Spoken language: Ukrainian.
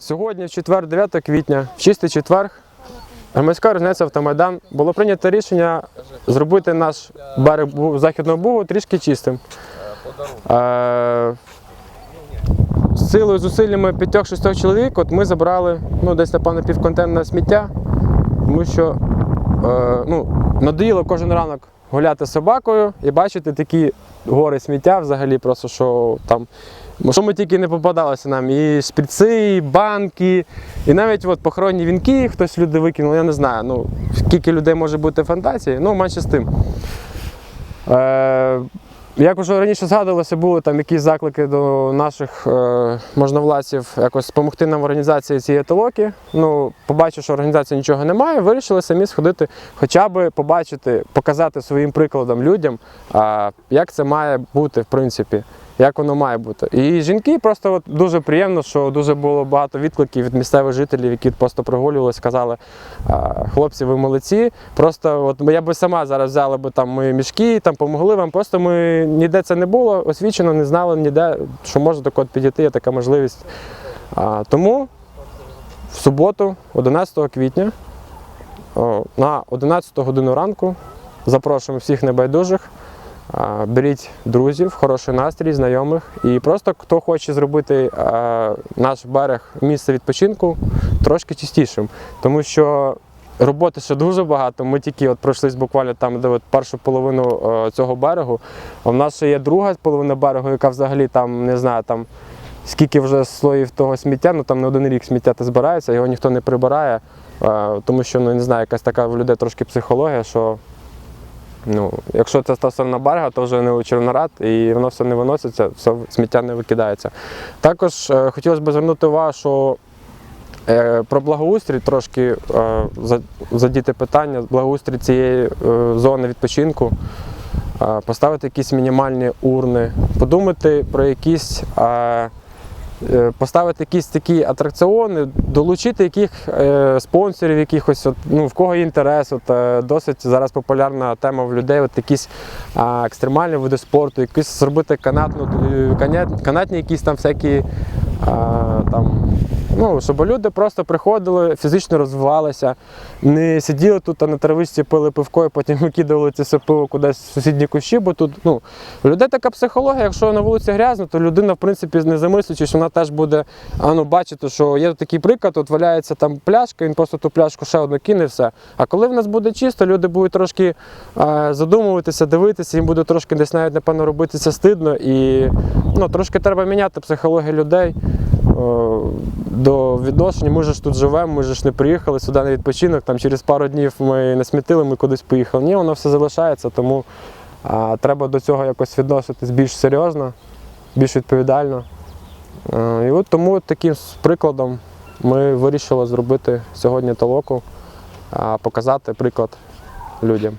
Сьогодні, в четвер, 9 квітня, в чистий четверг, громадська організація Автомайдан було прийнято рішення зробити наш берег Західного Бугу трішки чистим. Е, з силою зусиллями п'ятьох-шістьох чоловік от ми забрали ну, десь, напевно, півконтейнера сміття, тому що е, ну, надоїло кожен ранок гуляти собакою і бачити такі гори сміття взагалі, просто що там. Що ми тільки не попадалося нам, і шприци, і банки, і навіть от похоронні вінки хтось люди викинув, я не знаю. Ну, скільки людей може бути фантазії, ну менше з тим. Е, як вже раніше згадувалося, були там якісь заклики до наших е, можновладців якось допомогти нам в організації цієї толоки. Ну, побачив, що організації нічого немає, вирішили самі сходити, хоча б побачити, показати своїм прикладом людям, е, як це має бути, в принципі, як воно має бути. І жінки просто от дуже приємно, що дуже було багато відкликів від місцевих жителів, які просто прогулювалися, сказали, хлопці, ви молодці. Просто от я би сама зараз взяла би там мої мішки, там помогли вам. Просто ми ніде це не було, освічено, не знали ніде, що може так от підійти, є така можливість. А, тому в суботу, 11 квітня, на 11 годину ранку запрошуємо всіх небайдужих. Беріть друзів, хороший настрій, знайомих. І просто хто хоче зробити наш берег місце відпочинку трошки чистішим. Тому що роботи ще дуже багато. Ми тільки от пройшлись буквально там, де от першу половину е, цього берегу. А в нас ще є друга половина берегу, яка взагалі там, не знаю, там. Скільки вже слоїв того сміття, ну там не один рік сміття те збирається, його ніхто не прибирає, е, тому що ну не знаю, якась така в людей трошки психологія, що Ну, якщо це стосовно берега, то вже не у Червоноград і воно все не виноситься, все сміття не викидається. Також е, хотілося б звернути увагу, що е, про благоустрій трошки е, задіти питання, благоустрій цієї е, зони відпочинку, е, поставити якісь мінімальні урни, подумати про якісь. Е, Поставити якісь такі атракціони, долучити яких е, спонсорів, якихось, от, ну, в кого є інтерес. От, е, досить зараз популярна тема в людей, от якісь екстремальні види спорту, якісь зробити канатну, е, канат, канатні якісь там всякі там, ну, щоб люди просто приходили, фізично розвивалися, не сиділи тут а на травичці, пили пивко і потім викидували це пиво кудись в сусідні кущі, бо тут ну, у людей така психологія, якщо на вулиці грязно, то людина, в принципі, не замислюючись, вона теж буде а, ну, бачити, що є такий приклад, от валяється там пляшка, він просто ту пляшку ще одну кине все. А коли в нас буде чисто, люди будуть трошки а, задумуватися, дивитися, їм буде трошки десь навіть, напевно, робитися стидно. І ну, трошки треба міняти психологію людей. До відношення, ми ж тут живемо, ми ж не приїхали сюди на відпочинок. Там через пару днів ми не смітили, ми кудись поїхали. Ні, воно все залишається, тому а, треба до цього якось відноситись більш серйозно, більш відповідально. Е, І от тому таким прикладом ми вирішили зробити сьогодні толоку, а, показати приклад людям.